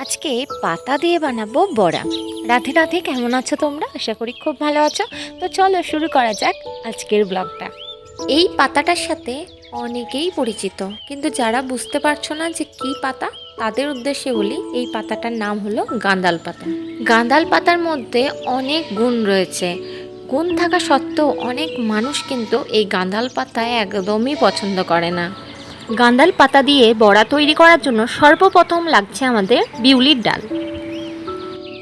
আজকে পাতা দিয়ে বানাবো বড়া। রাধে রাধে, কেমন আছো তোমরা? আশা করি খুব ভালো আছো। তো চলো শুরু করা যাক আজকের ব্লগটা। এই পাতাটার সাথে অনেকেই পরিচিত, কিন্তু যারা বুঝতে পারছ না যে কী পাতা, তাদের উদ্দেশ্যে বলি, এই পাতাটার নাম হলো গাঁদাল পাতা। গাঁদাল পাতার মধ্যে অনেক গুণ রয়েছে। গুণ থাকা সত্ত্বেও অনেক মানুষ কিন্তু এই গাঁদাল পাতা একদমই পছন্দ করে না। গাঁদাল পাতা দিয়ে বড়া তৈরি করার জন্য সর্বপ্রথম লাগছে আমাদের বিউলির ডাল।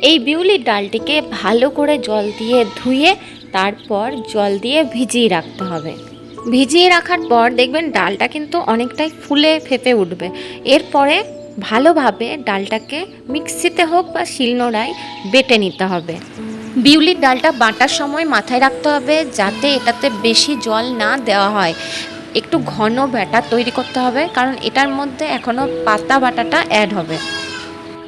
এই বিউলির ডালটিকে ভালো করে জল দিয়ে ধুয়ে তারপর জল দিয়ে ভিজিয়ে রাখতে হবে। ভিজিয়ে রাখার পর দেখবেন ডালটা কিন্তু অনেকটাই ফুলে ফেপে উঠবে। এরপরে ভালোভাবে ডালটাকে মিক্সিতে হোক বা শিলনোড়ায় বেটে নিতে হবে। বিউলির ডালটা বাটার সময় মাথায় রাখতে হবে যাতে এটাতে বেশি জল না দেওয়া হয়। একটু ঘন ব্যাটার তৈরি করতে হবে কারণ এটার মধ্যে এখনও পাতা বাটাটা অ্যাড হবে।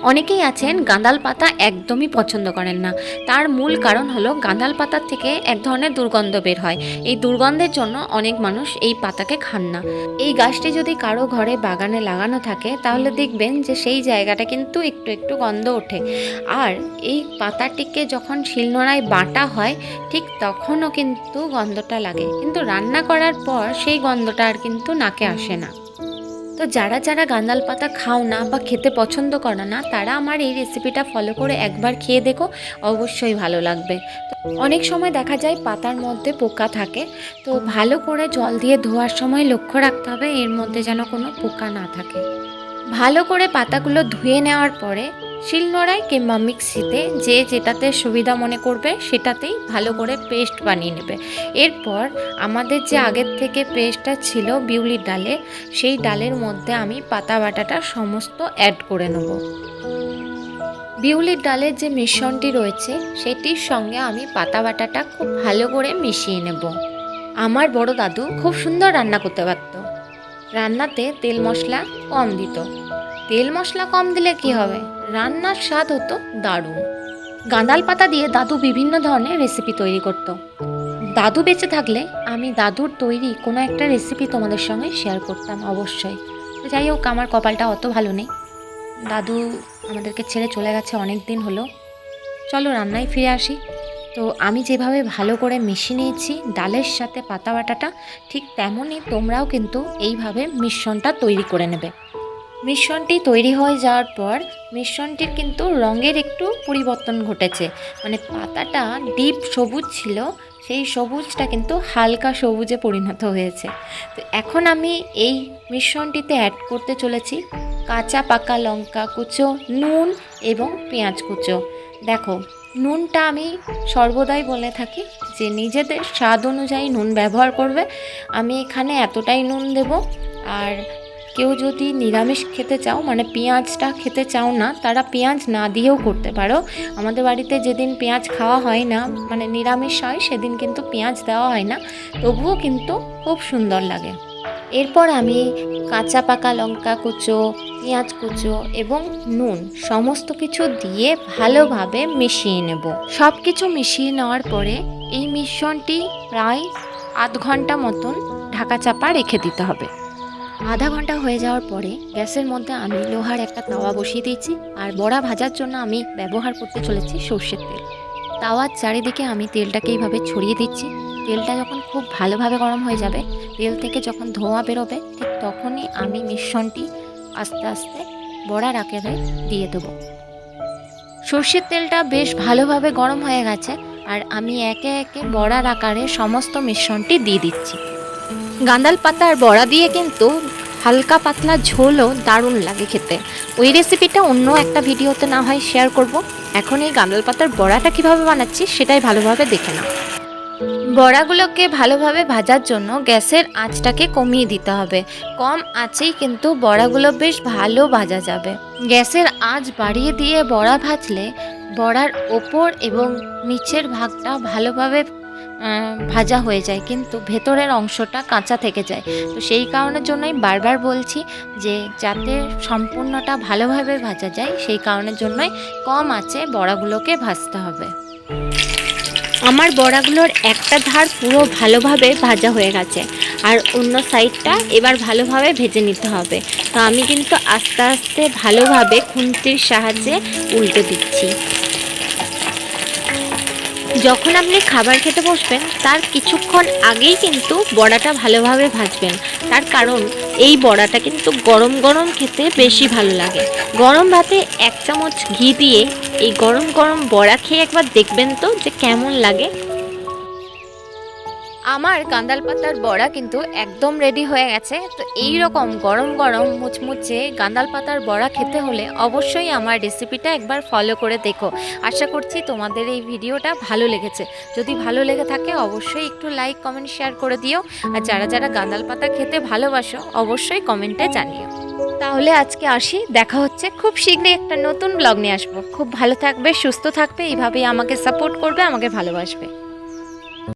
অনেকেই আছেন গাঁদাল পাতা একদমই পছন্দ করেন না। তার মূল কারণ হলো গাঁদাল পাতার থেকে এক ধরনের দুর্গন্ধ বের হয়। এই দুর্গন্ধের জন্য অনেক মানুষ এই পাতাকে খান না। এই গাছটি যদি কারও ঘরে বাগানে লাগানো থাকে, তাহলে দেখবেন যে সেই জায়গাটা কিন্তু একটু একটু গন্ধ ওঠে। আর এই পাতাটিকে যখন শিলনোড়ায় বাটা হয়, ঠিক তখনও কিন্তু গন্ধটা লাগে। কিন্তু রান্না করার পর সেই গন্ধটা আর কিন্তু নাকে আসে না। তো যারা যারা গাঁদাল পাতা খাও না বা খেতে পছন্দ করো না, তারা আমার এই রেসিপিটা ফলো করে একবার খেয়ে দেখো, অবশ্যই ভালো লাগবে। অনেক সময় দেখা যায় পাতার মধ্যে পোকা থাকে, তো ভালো করে জল দিয়ে ধোয়ার সময় লক্ষ্য রাখতে হবে এর মধ্যে যেন কোনো পোকা না থাকে। ভালো করে পাতাগুলো ধুয়ে নেওয়ার পরে শিলনোড়ায় কিংবা মিক্সিতে যে যেটাতে সুবিধা মনে করবে সেটাতেই ভালো করে পেস্ট বানিয়ে নেবে। এরপর আমাদের যে আগের থেকে পেস্টটা ছিল বিউলির ডালে, সেই ডালের মধ্যে আমি পাতা বাটাটা সমস্ত অ্যাড করে নেব। বিউলির ডালের যে মিশ্রণটি রয়েছে, সেটির সঙ্গে আমি পাতা বাটাটা খুব ভালো করে মিশিয়ে নেব। আমার বড় দাদু খুব সুন্দর রান্না করতে পারত। রান্নাতে তেল মশলা কম দিত। তেল মশলা কম দিলে কি হবে? রান্নার স্বাদ হতো দারুণ। গাঁদাল পাতা দিয়ে দাদু বিভিন্ন ধরনের রেসিপি তৈরি করতো। দাদু বেঁচে থাকলে আমি দাদুর তৈরি কোনো একটা রেসিপি তোমাদের সঙ্গে শেয়ার করতাম অবশ্যই। যাই হোক, আমার কপালটা অত ভালো নেই। দাদু আমাদেরকে ছেড়ে চলে গেছে অনেক দিন হলো। চলো রান্নায় ফিরে আসি। তো আমি যেভাবে ভালো করে মিশিয়ে নিয়েছি, ডালের সাথে পাতা বাটাটা ঠিক তেমনই তোমরাও কিন্তু এইভাবে মিশ্রণটা তৈরি করে নেবে। মিশ্রণটি তৈরি হয়ে যাওয়ার পর মিশ্রণটির কিন্তু রঙের একটু পরিবর্তন ঘটেছে। মানে পাতাটা ডিপ সবুজ ছিল, সেই সবুজটা কিন্তু হালকা সবুজে পরিণত হয়েছে। তো এখন আমি এই মিশ্রণটিতে অ্যাড করতে চলেছি কাঁচা, পাকা লঙ্কা কুচো, নুন এবং পেঁয়াজ কুচো। দেখো, নুনটা আমি সর্বদাই বলে থাকি যে নিজেদের স্বাদ অনুযায়ী নুন ব্যবহার করবে। আমি এখানে এতটাই নুন দেব, আর কেউ যদি নিরামিষ খেতে চাও মানে পেঁয়াজটা খেতে চাও না, তারা পেঁয়াজ না দিয়েও করতে পারো। আমাদের বাড়িতে যেদিন পেঁয়াজ খাওয়া হয় না মানে নিরামিষ হয়, সেদিন কিন্তু পেঁয়াজ দেওয়া হয় না। তবুও কিন্তু খুব সুন্দর লাগে। এরপর আমি কাঁচা পাকা লঙ্কা কুচো, পেঁয়াজ কুচো এবং নুন সমস্ত কিছু দিয়ে ভালোভাবে মিশিয়ে নেব। সব কিছু মিশিয়ে নেওয়ার পরে এই মিশ্রণটি প্রায় আধ ঘণ্টা মতন ঢাকা চাপা রেখে দিতে হবে। আধা ঘণ্টা হয়ে যাওয়ার পরে গ্যাসের মধ্যে আমি লোহার একটা তাওয়া বসিয়ে দিয়েছি আর বড়া ভাজার জন্য আমি ব্যবহার করতে চলেছি সর্ষের তেল। তাওয়ার চারিদিকে আমি তেলটাকে এইভাবে ছড়িয়ে দিচ্ছি। তেলটা যখন খুব ভালোভাবে গরম হয়ে যাবে, তেল থেকে যখন ধোঁয়া বেরোবে, ঠিক তখনই আমি মিশ্রণটি আস্তে আস্তে বড়ার আকারে দিয়ে দেবো। সর্ষের তেলটা বেশ ভালোভাবে গরম হয়ে গেছে আর আমি একে একে বড়ার আকারে সমস্ত মিশ্রণটি দিয়ে দিচ্ছি। গাঁদাল পাতার বড়া দিয়ে কিন্তু হালকা পাতলা ঝোলও দারুণ লাগে খেতে। ওই রেসিপিটা অন্য একটা ভিডিওতে না হয় শেয়ার করব। এখন এই গাঁদাল পাতার বড়াটা কীভাবে বানাচ্ছি সেটাই ভালোভাবে দেখে নাও। বড়াগুলোকে ভালোভাবে ভাজার জন্য গ্যাসের আঁচটাকে কমিয়ে দিতে হবে। কম আঁচেই কিন্তু বড়াগুলো বেশ ভালো ভাজা যাবে। গ্যাসের আঁচ বাড়িয়ে দিয়ে বড়া ভাজলে বড়ার ওপর এবং নিচের ভাগটা ভালোভাবে ভাজা হয়ে যায়, কিন্তু ভেতরের অংশটা কাঁচা থেকে যায়। তো সেই কারণের জন্যই বারবার বলছি যে, যাতে সম্পূর্ণটা ভালোভাবে ভাজা যায়, সেই কারণের জন্যই কম আঁচে বড়াগুলোকে ভাজতে হবে। আমার বড়াগুলোর একটা ধার পুরো ভালোভাবে ভাজা হয়ে গেছে, আর অন্য সাইডটা এবার ভালোভাবে ভেজে নিতে হবে। তো আমি কিন্তু আস্তে আস্তে ভালোভাবে খুন্তির সাহায্যে উল্টে দিচ্ছি। যখন আপনি খাবার খেতে বসবেন, তার কিছুক্ষণ আগেই কিন্তু বড়াটা ভালোভাবে ভাজবেন। তার কারণ, এই বড়াটা কিন্তু গরম গরম খেতে বেশি ভালো লাগে। গরম ভাতে এক চামচ ঘি দিয়ে এই গরম গরম বড়া খেয়ে একবার দেখবেন তো যে কেমন লাগে। আমার গাঁদাল পাতার বড়া কিন্তু একদম রেডি হয়ে গেছে। তো এই রকম গরম গরম মুচমুচে গাঁদাল পাতার বড়া খেতে হলে অবশ্যই আমার রেসিপিটা একবার ফলো করে দেখো। আশা করছি তোমাদের এই ভিডিওটা ভালো লেগেছে। যদি ভালো লেগে থাকে অবশ্যই একটু লাইক কমেন্ট শেয়ার করে দিও। আর যারা যারা গাঁদাল পাতা খেতে ভালোবাসো অবশ্যই কমেন্টে জানিও। তাহলে আজকে আসি, দেখা হচ্ছে। খুব শীঘ্রই একটা নতুন ব্লগ নিয়ে আসব। খুব ভালো থাকবে, সুস্থ থাকবে, এইভাবেই আমাকে সাপোর্ট করবে, আমাকে ভালোবাসবে।